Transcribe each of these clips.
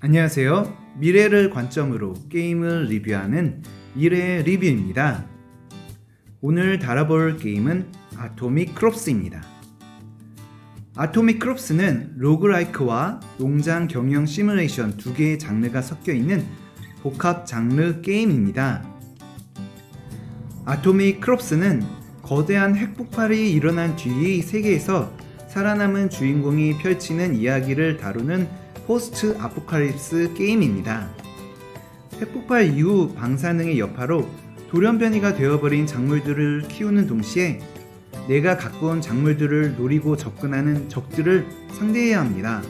안녕하세요. 미래를 관점으로 게임을 리뷰하는 미래 리뷰입니다. 오늘 다뤄볼 게임은 아토믹 크롭스입니다. 아토믹 크롭스는 로그라이크와 농장 경영 시뮬레이션 두 개의 장르가 섞여 있는 복합 장르 게임입니다. 아토믹 크롭스는 거대한 핵폭발이 일어난 뒤의 세계에서 살아남은 주인공이 펼치는 이야기를 다루는 포스트 아포칼립스 게임입니다. 핵폭발 이후 방사능의 여파로 돌연변이가 되어버린 작물들을 키우는 동시에 내가 갖고 온 작물들을 노리고 접근하는 적들을 상대해야 합니다.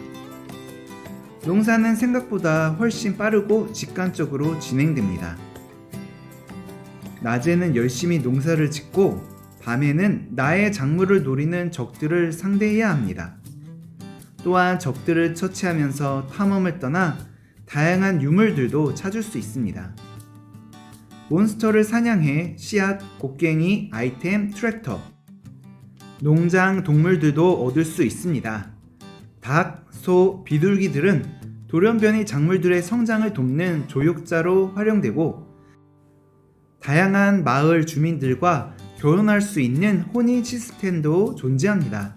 농사는 생각보다 훨씬 빠르고 직관적으로 진행됩니다. 낮에는 열심히 농사를 짓고 밤에는 나의 작물을 노리는 적들을 상대해야 합니다. 또한 적들을 처치하면서 탐험을 떠나 다양한 유물들도 찾을 수 있습니다. 몬스터를 사냥해 씨앗, 곡괭이, 아이템, 트랙터, 농장 동물들도 얻을 수 있습니다. 닭, 소, 비둘기들은 돌연변이 작물들의 성장을 돕는 조력자로 활용되고 다양한 마을 주민들과 결혼할 수 있는 혼인 시스템도 존재합니다.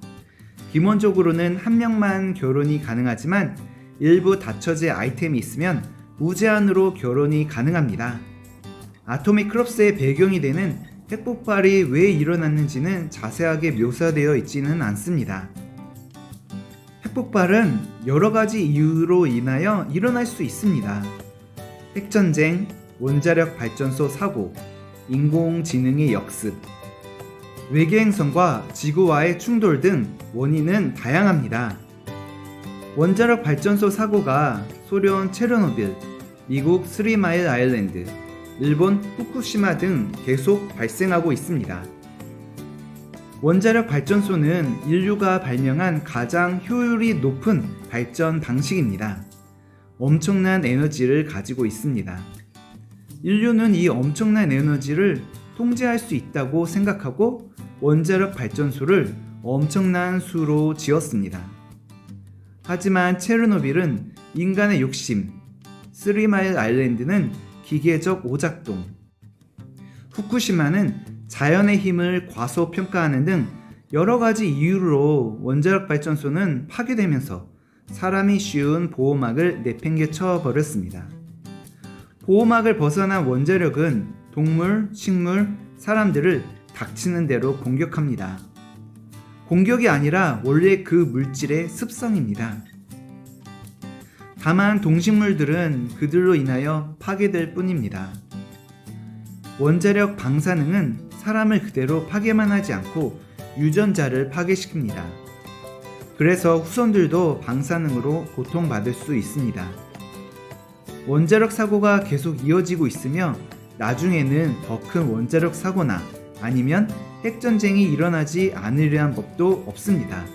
기본적으로는 한 명만 결혼이 가능하지만 일부 닫혀질 아이템이 있으면 무제한으로 결혼이 가능합니다. 아토믹 크롭스의 배경이 되는 핵폭발이 왜 일어났는지는 자세하게 묘사되어 있지는 않습니다. 핵폭발은 여러 가지 이유로 인하여 일어날 수 있습니다. 핵전쟁, 원자력 발전소 사고, 인공지능의 역습, 외계행성과 지구와의 충돌 등 원인은 다양합니다. 원자력 발전소 사고가 소련 체르노빌, 미국 스리마일 아일랜드, 일본 후쿠시마 등 계속 발생하고 있습니다. 원자력 발전소는 인류가 발명한 가장 효율이 높은 발전 방식입니다. 엄청난 에너지를 가지고 있습니다. 인류는 이 엄청난 에너지를 통제할 수 있다고 생각하고 원자력 발전소를 엄청난 수로 지었습니다. 하지만 체르노빌은 인간의 욕심, 쓰리마일 아일랜드는 기계적 오작동, 후쿠시마는 자연의 힘을 과소평가하는 등 여러 가지 이유로 원자력 발전소는 파괴되면서 사람이 씌운 보호막을 내팽개쳐 버렸습니다. 보호막을 벗어난 원자력은 동물, 식물, 사람들을 닥치는 대로 공격합니다. 공격이 아니라 원래 그 물질의 습성입니다. 다만 동식물들은 그들로 인하여 파괴될 뿐입니다. 원자력 방사능은 사람을 그대로 파괴만 하지 않고 유전자를 파괴시킵니다. 그래서 후손들도 방사능으로 고통받을 수 있습니다. 원자력 사고가 계속 이어지고 있으며 나중에는 더 큰 원자력 사고나 아니면 핵전쟁이 일어나지 않으려한 법도 없습니다.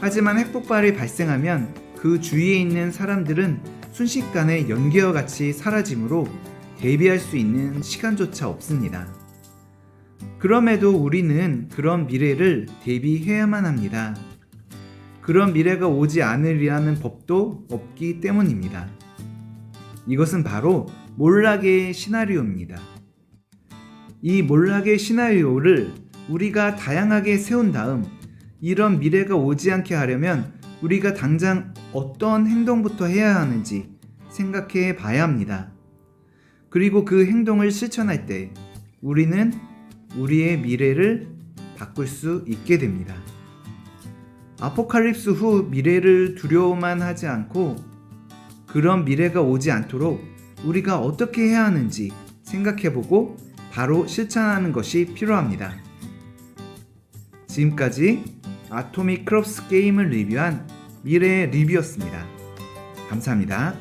하지만 핵폭발이 발생하면 그 주위에 있는 사람들은 순식간에 연기와 같이 사라지므로 대비할 수 있는 시간조차 없습니다. 그럼에도 우리는 그런 미래를 대비해야만 합니다. 그런 미래가 오지 않으리라는 법도 없기 때문입니다. 이것은 바로 몰락의 시나리오입니다. 이 몰락의 시나리오를 우리가 다양하게 세운 다음 이런 미래가 오지 않게 하려면 우리가 당장 어떤 행동부터 해야 하는지 생각해 봐야 합니다. 그리고 그 행동을 실천할 때 우리는 우리의 미래를 바꿀 수 있게 됩니다. 아포칼립스 후 미래를 두려워만 하지 않고 그런 미래가 오지 않도록 우리가 어떻게 해야 하는지 생각해보고 바로 실천하는 것이 필요합니다. 지금까지 아토믹 크롭스 게임을 리뷰한 미래의 리뷰였습니다. 감사합니다.